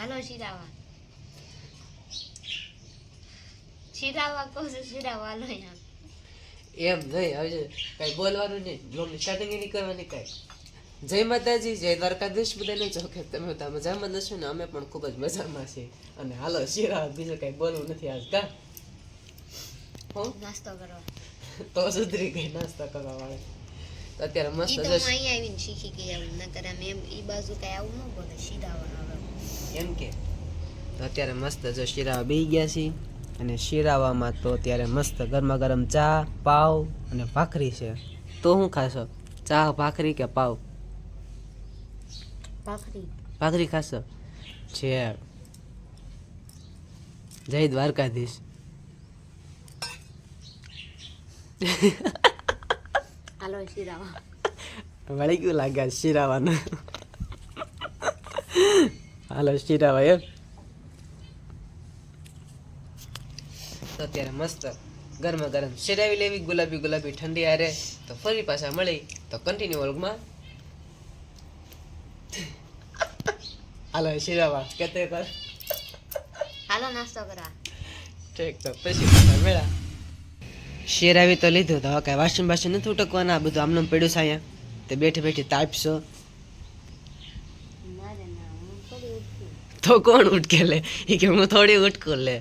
હાલો શિરાવા શિરાવા કહું છું શિરાવા હાલો એમ એમ નહીં હવે કઈ બોલવાનું નહીં. બ્લોગ સ્ટાર્ટિંગ નહીં કરવાની કઈ. જય માતાજી જય દ્વારકાધીશ બધાને. જો કે તમે બધા મજામાં જશો ને અમે પણ ખૂબ જ મજામાં છીએ. અને હાલો શિરા બીજું કઈ બોલવું નથી આજ કા? હો? નાસ્તો કરવા તો સુધરી ગઈ નાસ્તા કરવા વાળે. તો અત્યારે મસ્ત જશ. અહીંયા આવીને શીખી ગઈ આવું નકર એમ ઈ બાજુ કઈ આવું ન બોલે સીધા આવે એમ કે. તો અત્યારે મસ્ત જો શિરાવા બી ગયા છીએ અને શિરાવામાં તો અત્યારે મસ્ત ગરમા ગરમ ચા પાવ અને ભાખરી છે. તો હું ખાશો? ચા ભાખરી કે પાવ? ભાખરી. ભાખરી ખાશો? છે. જય દ્વારકાધીશ. હાલો શિરાવા. વળી ગયું લાગે આ શિરાવાનું. હાલો શિરાવા એમ? તો અત્યારે મસ્ત ગરમ ગરમ શેરાવી લેવી ગુલાબી ગુલાબી ઠંડી આરે તો ફરી પાછા મળી. તો કન્ટિન્યુ વર્ગમાં. હાલો શિરાવા કેતે કર? હાલો નાસ્તો કરા ઠીક તો પછી પાછા મેળા શેરાવી તો લીધું. તો હવે કાંઈ વાસણ બાસણ નથી ઉટકવાના. આ બધું આમનું પડ્યું છે અહીંયા. તે બેઠી બેઠી તાપશો મારે ના હું થોડી ઉઠું તો કોણ ઉટકે લે? એ કે હું થોડી ઉટકું લે.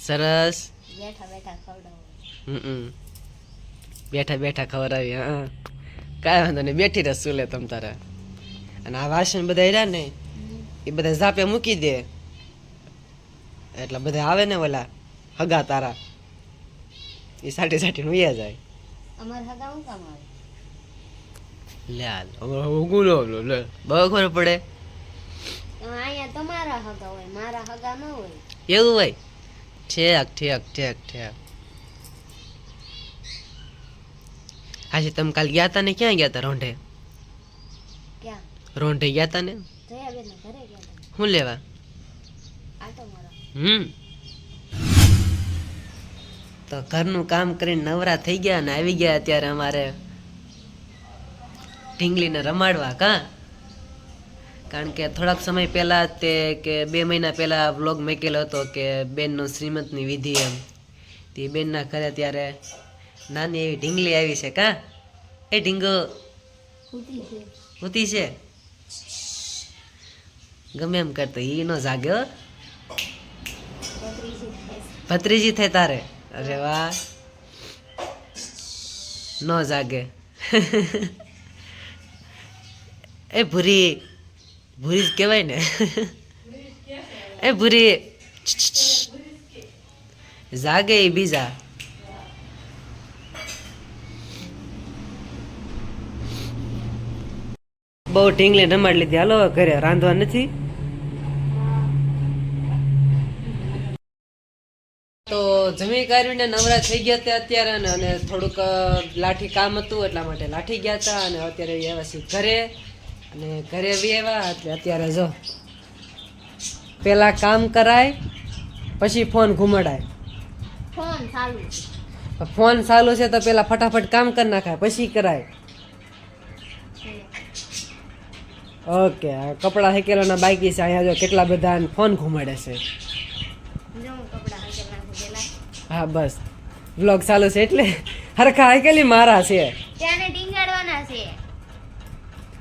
સરસ. બેઠા બેઠા ખવડાવો. હમ બેઠા બેઠા ખવડાવી હા. કાંઈ વાંધો નહીં બેઠી રસું લે તમ તારે. અને આ વાસણ બધા રહ્યા ને? એ બધા ઝાપે મૂકી દે. એટલે બધા આવે ને ઓલા હગા તારા. એ સાટી સાટીને ઉયા જાય. અમારે હગા હું કામ આવે? લે હાલ હવે લો લો. બહુ ખબર પડે. તો મારા હગા હોય મારા હગા ન હોય. એવું હોય? ઠેક ઠેક ઠેક ઠેક. આજે તમે કાલ ગયા તા ને? ક્યાં ગયા હતા રોંઢે? ક્યાં? રોંઢે ગયા તા ને? હતા શું લેવા? હમ. તો ઘરનું કામ કરીને નવરા થઈ ગયા ને આવી ગયા અત્યારે અમારે. ઢીંગલીને રમાડવા કા? કારણ કે થોડાક સમય પહેલાં તે કે બે મહિના પહેલાં વ્લોગ મેકેલો હતો કે બેનનો શ્રીમંતની વિધિ એમ. તે બેનના ઘરે ત્યારે નાની એવી ઢીંગલી આવી છે કા? એ ઢીંગો ઉતી છે. ગમે એમ કરતો એ નો જાગ્યો ભત્રીજી થાય તારે? અરે વાહ. ન જાગે. એ ભૂરી. ભૂરી જ કહેવાય ને. એ ભૂરી. જાગે એ બીજા. બહુ ઢીંગલી રમાડ લીધી. હાલો, ઘરે રાંધવા નથી. તો જમી કાઢીને નવરા થઈ ગયા હતા અત્યારે અને થોડુંક લાઠી કામ હતું એટલા માટે લાઠી ગયા હતા અને અત્યારે છીએ ઘરે. અને ઘરે બી એવા એટલે અત્યારે જો પેલા કામ કરાય પછી ફોન ઘુમડાય. ફોન ચાલુ. ફોન ચાલુ છે તો પેલા ફટાફટ કામ કરી નાખાય પછી કરાય. ઓકે કપડા હેકેલાના બાકી છે અહીંયા જો કેટલા બધા ફોન ઘુમાડે છે. હું બસ. વ્લોગ ચાલુ છે એટલે હરખા હેકેલી મારા છે.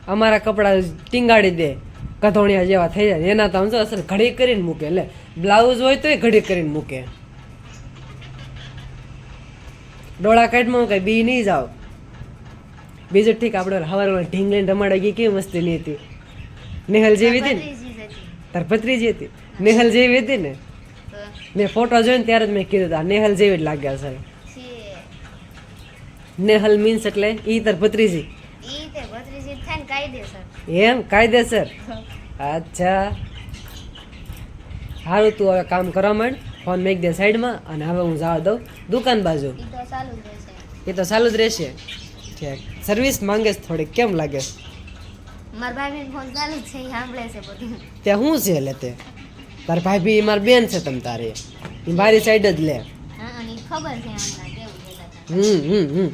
અમારા કપડાં ટીંગાડી દે કધોણિયા જેવા થઈ જાય. એના તો આમ જો અસર ઘડી કરીને મૂકે એટલે બ્લાઉઝ હોય તોય ઘડી કરીને મૂકે. ડોળા કાઢમાં કઈ બી નહીં જાવ બીજું ઠીક આપણે હવારમાં ઢીંગલીને રમાડા ગઈ કેવી મસ્તી નહીં હતી. નેહલ જેવી હતી ને? તાર ભત્રીજી હતી. નેહલ જેવી હતી ને? મેં ફોટો જોઈને ત્યારે જ મેં કીધું આ નેહલ જેવી જ લાગ્યા છે. નેહલ મીન્સ એટલે ઈ તાર ભત્રીજી ઈ તે ભત્રીજી જ થાય ને કાયદેસર એમ? કાયદેસર? અચ્છા. સારું તું હવે કામ કરવા માંડ. ફોન મેક દે સાઈડમાં અને હવે હું જવા દઉં. દુકાન બાજુ. તો એ તો ચાલુ જ રહેશે. ઠીક. સર્વિસ માંગે છે થોડીક. કેમ લાગે? મારા ભાભી ફોન ચાલુ છે સાંભળે છે બધું. ત્યાં શું છે લે તે? તાર ભાઈ બી માર બેન છે તમ તારે. એ મારી સાઈડ જ લે. હા અને ખબર છે હમણાં કેવું હમ હમ હમ.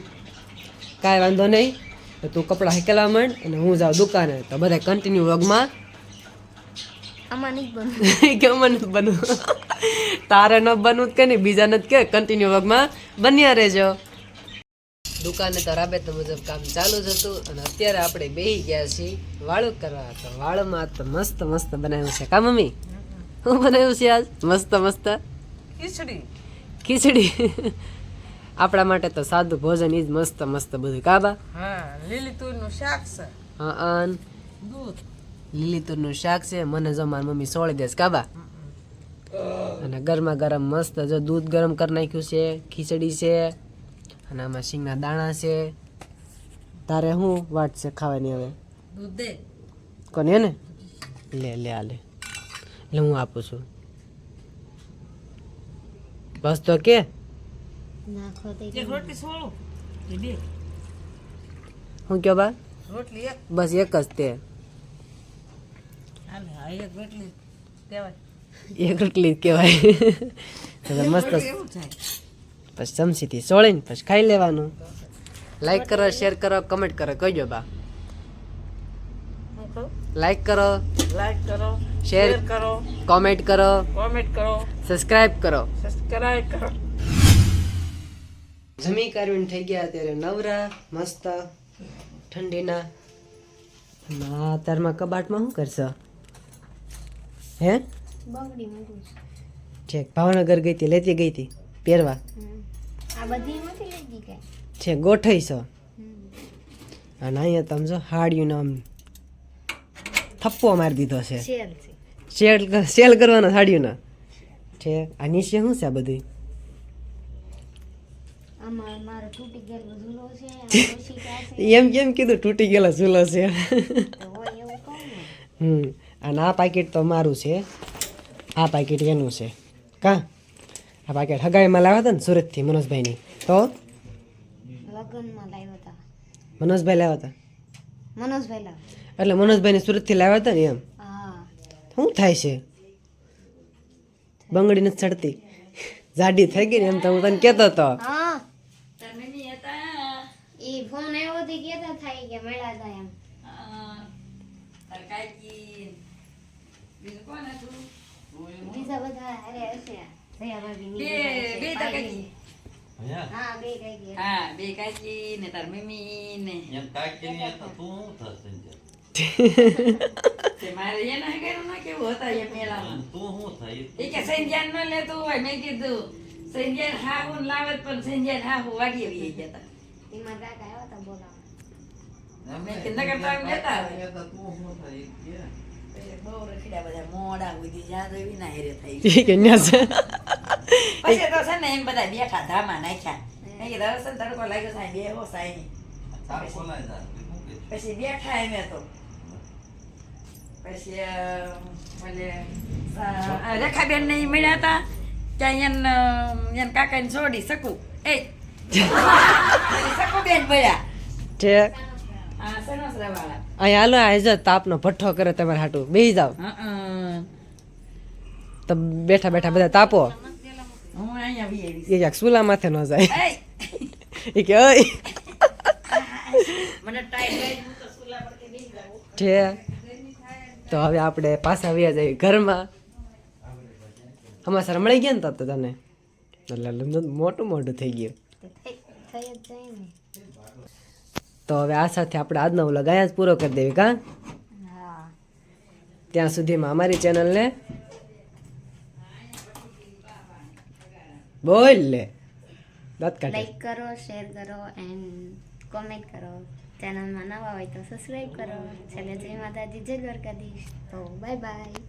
કાંઈ વાંધો નહીં. તો તું કપડાં હેકેલા માંડ અને હું જાઉં દુકાને. તો બધા કન્ટિન્યુ વ્લોગમાં. આમાં નહીં બનવું. તારે ન બનવું કે નહીં બીજા જ કે કન્ટિન્યુ વ્લોગમાં બન્યા રહેજો. દુકાને તો રાબેતા મુજબ કામ ચાલુ જ હતું અને અત્યારે આપણે બેહી ગયા છીએ વાળું કરવા. તો વાળમાં તો મસ્ત મસ્ત બનાવ્યું છે. કા મમ્મી? શું બનાવ્યું છે આજ? મસ્ત મસ્ત? ખીચડી. ખીચડી. આપણા માટે તો સાદું ભોજન ઈ જ મસ્ત મસ્ત બધું. કાબા હા લીલી તુરનું શાક છે. હા અન? દૂધ. લીલી તુરનું શાક છે મને જો મારી મમ્મી સોળી દેશ. કાબા અને ગરમા ગરમ મસ્ત જો દૂધ ગરમ કરી નાખ્યું છે ખીચડી છે અને આમાં શીંગના દાણા છે. તારે શું વાટ છે ખાવાની હવે? દૂધ દે. કોને ને? લે લે આ લે. એટલે હું આપું છું. બસ તો કે? નાખો તો એક રોટલી સોળું. બે. હું કયો બા? રોટલી એક. બસ એક જ તે. એક રોટલી કહેવાય. એક રોટલી જ કહેવાય. મસ્ત પછી ચમચીથી સોળીને પછી ખાઈ લેવાનું. લાઈક કરો શેર કરો કમેન્ટ કરો. કહીજો બા. લાઈક કરો. લાઈક કરો શેર કરો કોમેન્ટ કરો. કોમેન્ટ કરો સબસ્ક્રાઇબ કરો. સબસ્ક્રાઇબ કરો. જમી કરવીને થઈ ગયા ત્યારે નવરા મસ્ત ઠંડીના. ના તારમાં કબાટમાં શું કરશો? હે? છે. ભાવનગર ગઈ હતી લેતી ગઈ હતી પહેરવા? છે ગોઠવીશો. અને અહીંયા તમે જો હાડિયું આમ થપ્પો મારી દીધો છે. સેલ સેલ કરવાના સાડીઓના છે આ નીચે શું છે આ બધું આમાં મારો તૂટી ગયેલો ઝૂલો છે આ ઓશિકા છે એમ કેમ કીધું તૂટી ગયેલો ઝૂલો છે? હમ. અને આ પાકીટ તો મારું છે. આ પાકીટ એનું છે. કા? આ પાકીટ હગાઈમાં લાવ્યા હતા ને સુરતથી મનોજભાઈની. તો? લાવ્યો હતા. મનોજભાઈ લાવ્યા હતા? મનોજભાઈ લાવ એટલે મનોજભાઈને સુરતથી લાવ્યા હતા ને એમ? હા. શું થાય છે? બંગડી નથી ચડતી. જાડી થઈ ગઈ ને એમ તો હું તને કહેતો હતો હા ઈ ફોન આવ્યો તે કેતા થાય કે મળ્યા હતા એમ બીજા બધા અરે હશે દયા ભાભી ની બધા હશે, હા બે કઈ હા બે કાકી ને તાર મમ્મી ને તે મારે એના કર્યું ના કેવું હતા એ મેળામાં એ કે સંજ્ઞાન ન લેતું હોય મેં કીધું સંજ્ઞાન હાહુ લાવત પણ સંજ્ઞાન હાહુ વાગી આવી ગયા એમાં કાકા આવ્યા હતા બોલાવવા મેં કીધું નકર તો આમ લેતા આવે પછી બહુ રખડ્યા બધા મોડા સુધી જ્યાં જોઈ ના હેરે થઈ કે ન્યા છે? પછી તો છે ને એમ બધા બેઠા ધામા નાખ્યા. મેં કીધું હવે તડકો લાગ્યો સાહેબ બે સાહેબ. પછી બેઠા એમે તો. પછી અ, રેખાબેન ને મળ્યા હતા ત્યાં એને એને કાકાને છોડી શકું? એ. શકું બેન વાળા અહીંયા હાલો આ જો તાપનો ભઠ્ઠો કરે તમારે હાટું. બેસી જાવ તો બેઠા બેઠા બધા તાપો. એ ક્યાંક સુલા માથે ન જાય! એ. કે ઓય. છે. તો હવે આપણે પાછા વ્યા જઈએ ઘરમાં. અમાસર મળી ગયા ને તો તને. એટલે મોટું મોટું થઈ ગયું. તો હવે આ સાથે આપણે આજનો વ્લોગ અહીંયા જ પૂરો કરી દેવી કા? હા. ત્યાં સુધીમાં અમારી ચેનલને બોલ લે. દાંત કાઢ. લાઈક કરો શેર કરો એન્ડ કોમેન્ટ કરો. ચેનલમાં નવા હોય તો સબસ્ક્રાઈબ કરો. છેલ્લે જય માતાજી જય દ્વારકાધીશ. તો બાય બાય